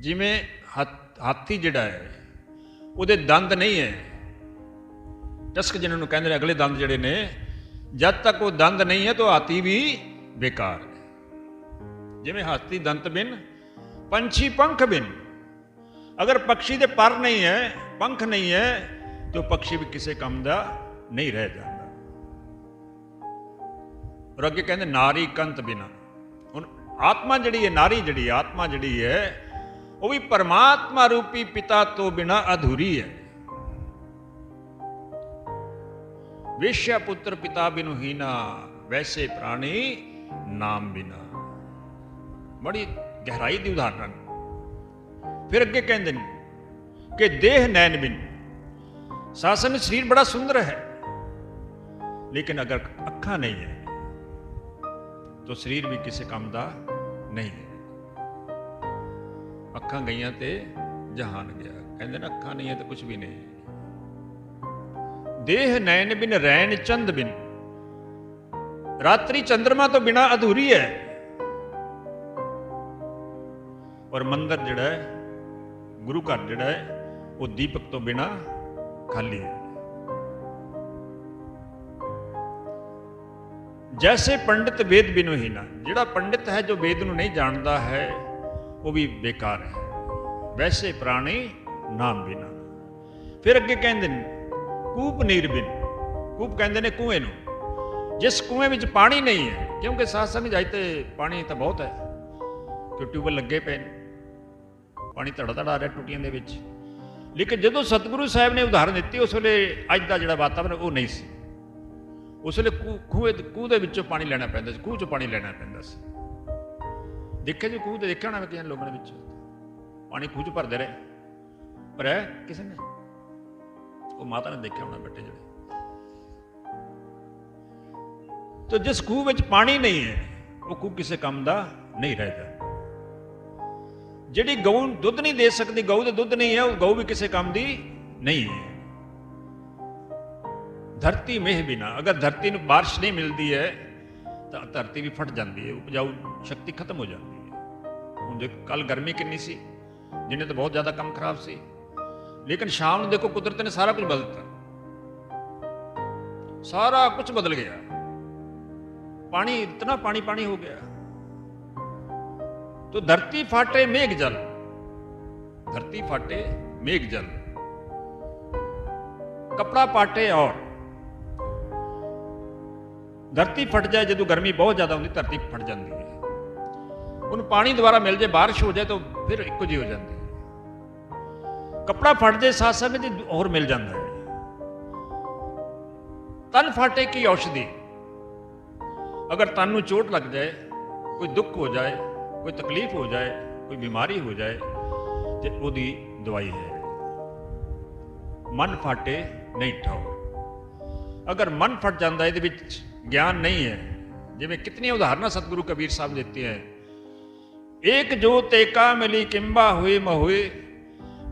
ਜਿਵੇਂ ਹਾਥੀ ਜਿਹੜਾ ਹੈ, ਉਹਦੇ ਦੰਦ ਨਹੀਂ ਹੈ। ਟਸਕ ਜਿਹਨਾਂ ਨੂੰ ਕਹਿੰਦੇ ਨੇ ਅਗਲੇ ਦੰਦ ਜਿਹੜੇ ਨੇ, ਜਦ ਤੱਕ ਉਹ ਦੰਦ ਨਹੀਂ ਹੈ ਤਾਂ ਹਾਥੀ ਵੀ ਬੇਕਾਰ ਹੈ। ਜਿਵੇਂ ਹਾਥੀ ਦੰਤ ਬਿਨ, ਪੰਛੀ ਪੰਖ ਬਿਨ। ਅਗਰ ਪੰਛੀ ਦੇ ਪਰ ਨਹੀਂ ਹੈ, ਪੰਖ ਨਹੀਂ ਹੈ, ਤਾਂ ਪੰਛੀ ਵੀ ਕਿਸੇ ਕੰਮ ਦਾ ਨਹੀਂ ਰਹਿ ਜਾਂਦਾ। ਔਰ ਅੱਗੇ ਕਹਿੰਦੇ, ਨਾਰੀ ਕੰਤ ਬਿਨਾ। ਹੁਣ ਆਤਮਾ ਜਿਹੜੀ ਹੈ, ਨਾਰੀ ਜਿਹੜੀ ਆਤਮਾ ਜਿਹੜੀ ਹੈ ਉਹ ਵੀ ਪਰਮਾਤਮਾ ਰੂਪੀ ਪਿਤਾ ਤੋਂ ਬਿਨਾ ਅਧੂਰੀ ਹੈ ਵਿਸ਼ਾ ਪੁੱਤਰ ਪਿਤਾ ਬਿਨੁ ਹੀਨਾ ਵੈਸੇ ਪ੍ਰਾਣੀ ਨਾਮ ਬਿਨਾ ਬੜੀ ਗਹਿਰਾਈ ਦੀ ਉਦਾਹਰਨ ਫਿਰ ਅੱਗੇ ਕਹਿੰਦੇ ਨੇ ਕਿ ਦੇਹ ਨੈਣ ਬਿਨ ਸਾਸਨ ਸਰੀਰ ਬੜਾ ਸੁੰਦਰ ਹੈ ਲੇਕਿਨ ਅਗਰ ਅੱਖਾਂ ਨਹੀਂ ਹੈ ਤਾਂ ਸਰੀਰ ਵੀ ਕਿਸੇ ਕੰਮ ਦਾ ਨਹੀਂ ਹੈ ਅੱਖਾਂ ਗਈਆਂ ਤੇ ਜਹਾਨ ਗਿਆ। ਕਹਿੰਦੇ ਨਾ ਅੱਖਾਂ ਨਹੀਂ ਹੈ ਤਾਂ ਕੁਝ ਵੀ ਨਹੀਂ। ਦੇਹ ਨੈਣ ਬਿਨ ਰੈਣ ਚੰਦ ਬਿਨ। ਰਾਤਰੀ ਚੰਦਰਮਾ ਤੋਂ ਬਿਨਾ ਅਧੂਰੀ ਹੈ। ਔਰ ਮੰਦਰ ਜਿਹੜਾ ਹੈ, ਗੁਰੂ ਘਰ ਜਿਹੜਾ ਹੈ, ਉਹ ਦੀਪਕ ਤੋਂ ਬਿਨਾ ਖਾਲੀ ਹੈ। ਜੈਸੇ ਪੰਡਿਤ ਵੇਦ ਬਿਨੂ ਹੀ ਨਾ ਜਿਹੜਾ ਪੰਡਿਤ ਹੈ ਜੋ ਵੇਦ ਨੂੰ ਨਹੀਂ ਜਾਣਦਾ ਹੈ, ਉਹ ਵੀ ਬੇਕਾਰ ਹੈ। ਵੈਸੇ ਪ੍ਰਾਣੀ ਨਾਮ ਬਿਨਾ। ਫਿਰ ਅੱਗੇ ਕਹਿੰਦੇ ਨੇ, ਕੂਪ ਨੀਰ ਬਿਨ। ਕੂਪ ਕਹਿੰਦੇ ਨੇ ਕੂਏ ਨੂੰ। ਜਿਸ ਕੂਏ ਵਿੱਚ ਪਾਣੀ ਨਹੀਂ ਹੈ, ਕਿਉਂਕਿ ਸਾਧ ਸੰਗ ਜਾਈ ਤੇ ਪਾਣੀ ਤਾਂ ਬਹੁਤ ਹੈ, ਕਿ ਟਿਊਬਲ ਲੱਗੇ ਪਏ ਨੇ। ਪਾਣੀ ਧੜਾ ਧੜਾ ਆ ਰਿਹਾ ਟੁੱਟੀਆਂ ਦੇ ਵਿੱਚ। ਲੇਕਿਨ ਜਦੋਂ ਸਤਿਗੁਰੂ ਸਾਹਿਬ ਨੇ ਉਦਾਹਰਨ ਦਿੱਤੀ, ਉਸ ਵੇਲੇ ਅੱਜ ਦਾ ਜਿਹੜਾ ਵਾਤਾਵਰਨ ਉਹ ਨਹੀਂ ਸੀ। ਉਸ ਵੇਲੇ ਖੂਹ ਖੂਹੇ ਖੂਹ ਦੇ ਵਿੱਚੋਂ ਪਾਣੀ ਲੈਣਾ ਪੈਂਦਾ ਸੀ ਖੂਹ ਚੋਂ ਪਾਣੀ ਲੈਣਾ ਪੈਂਦਾ ਸੀ। ਦੇਖਿਆ ਜੀ ਖੂਹ ਤੇ ਦੇਖਿਆ ਹੋਣਾ ਕਿਹਨ ਲੋਕਾਂ ਦੇ ਵਿੱਚ। ਪਾਣੀ ਖੂਹ ਚ ਭਰਦੇ ਰਹੇ। ਪਰ ਹੈ ਕਿਸੇ ਨੇ ਉਹ ਮਾਤਾ ਨੇ ਦੇਖਿਆ ਹੋਣਾ ਬੇਟੇ ਜਿਹੜੇ। ਤੋ ਜਿਸ ਖੂਹ ਵਿੱਚ ਪਾਣੀ ਨਹੀਂ ਹੈ, ਉਹ ਖੂਹ ਕਿਸੇ ਕੰਮ ਦਾ ਨਹੀਂ ਰਹਿ ਜਾਂਦਾ ਜਿਹੜੀ ਗਊ ਦੁੱਧ ਨਹੀਂ ਦੇ ਸਕਦੀ, ਗਊ ਦਾ ਦੁੱਧ ਨਹੀਂ ਹੈ, ਉਹ ਗਊ ਵੀ ਕਿਸੇ ਕੰਮ ਦੀ ਨਹੀਂ ਹੈ। ਧਰਤੀ ਮਹਿ ਬਿਨਾ, ਅਗਰ ਧਰਤੀ ਨੂੰ ਬਾਰਿਸ਼ ਨਹੀਂ ਮਿਲਦੀ ਹੈ, ਤਾਂ ਧਰਤੀ ਵੀ ਫਟ ਜਾਂਦੀ ਹੈ, ਉਪਜਾਊ ਸ਼ਕਤੀ ਖਤਮ ਹੋ ਜਾਂਦੀ ਹੈ। ਹੁਣ ਦੇਖ ਕੱਲ ਗਰਮੀ ਕਿੰਨੀ ਸੀ? ਜਿਹਨੇ ਤਾਂ ਬਹੁਤ ਜ਼ਿਆਦਾ ਕੰਮ ਖਰਾਬ ਸੀ। ਲੇਕਿਨ ਸ਼ਾਮ ਨੂੰ ਦੇਖੋ ਕੁਦਰਤ ਨੇ ਸਾਰਾ ਕੁਝ ਬਦਲ ਸਾਰਾ ਕੁਝ ਬਦਲ ਗਿਆ। ਪਾਣੀ, ਇਤਨਾ ਪਾਣੀ ਪਾਣੀ ਹੋ ਗਿਆ। ਤੋ ਧਰਤੀ ਫਾਟੇ ਮੇਘ ਜਲ। ਧਰਤੀ ਫਾਟੇ ਮੇਘ ਜਲ। ਕਪੜਾ ਪਾਟੇ ਔਰ। ਧਰਤੀ ਫਟ ਜਾਏ ਜਦੋਂ ਗਰਮੀ ਬਹੁਤ ਜ਼ਿਆਦਾ ਹੁੰਦੀ, ਧਰਤੀ ਫਟ ਜਾਂਦੀ ਹੈ। ਉਹਨੂੰ ਪਾਣੀ ਦੁਆਰਾ ਮਿਲ ਜੇ, ਬਾਰਿਸ਼ ਹੋ ਜਾਏ ਤਾਂ ਫਿਰ ਇੱਕੋ ਜਿਹੀ ਹੋ ਜਾਂਦੀ ਹੈ ਕਪੜਾ ਫਟਦੇ ਜਾਏ ਸਾਥ ਸਾਥ ਵਿੱਚ ਹੋਰ ਮਿਲ ਜਾਂਦਾ ਹੈ। ਤਨ ਫਾਟੇ ਕੀ ਔਸ਼ਧੀ? ਅਗਰ ਤਨ ਨੂੰ ਚੋਟ ਲੱਗ ਜਾਏ, ਕੋਈ ਦੁੱਖ ਹੋ ਜਾਏ, ਕੋਈ ਤਕਲੀਫ ਹੋ ਜਾਏ, ਕੋਈ ਬਿਮਾਰੀ ਹੋ ਜਾਏ, ਤੇ ਉਹਦੀ ਦਵਾਈ ਹੈ। ਮਨ ਫਾਟੇ ਨਹੀਂ ਠਾਓ। ਅਗਰ ਮਨ ਫਟ ਜਾਂਦਾ, ਇਹਦੇ ਵਿੱਚ ਗਿਆਨ ਨਹੀਂ ਹੈ। ਜਿਵੇਂ ਕਿਤਨੀਆਂ ਉਦਾਹਰਨਾਂ ਸਤਿਗੁਰੂ ਕਬੀਰ ਸਾਹਿਬ ਦਿੱਤੇ ਹੈ। ਏਕ ਜੋ ਤੇਕਾ ਮਿਲੀ ਕਿੰਬਾ ਹੋਏ ਮਹੋਏ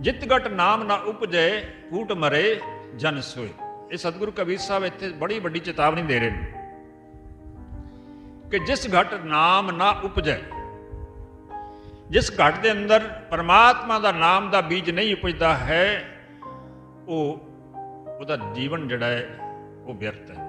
ਜਿਤ ਗਟ ਨਾਮ ਨਾ ਉਪਜੈ, ਫੂਟ ਮਰੇ, ਜਨ ਸੋਏ। ਇਹ ਸਤਿਗੁਰੂ ਕਬੀਰ ਸਾਹਿਬ ਇੱਥੇ ਬੜੀ ਵੱਡੀ ਚੇਤਾਵਨੀ ਦੇ ਰਹੇ ਨੇ ਕਿ ਜਿਸ ਘਟ ਨਾਮ ਨਾ ਉਪਜੈ, ਜਿਸ ਘਟ ਦੇ ਅੰਦਰ ਪਰਮਾਤਮਾ ਦਾ ਨਾਮ ਦਾ ਬੀਜ ਨਹੀਂ ਉਪਜਦਾ ਹੈ, ਉਹ, ਉਹਦਾ ਜੀਵਨ ਜਿਹੜਾ ਹੈ, ਉਹ ਵਿਅਰਥ ਹੈ।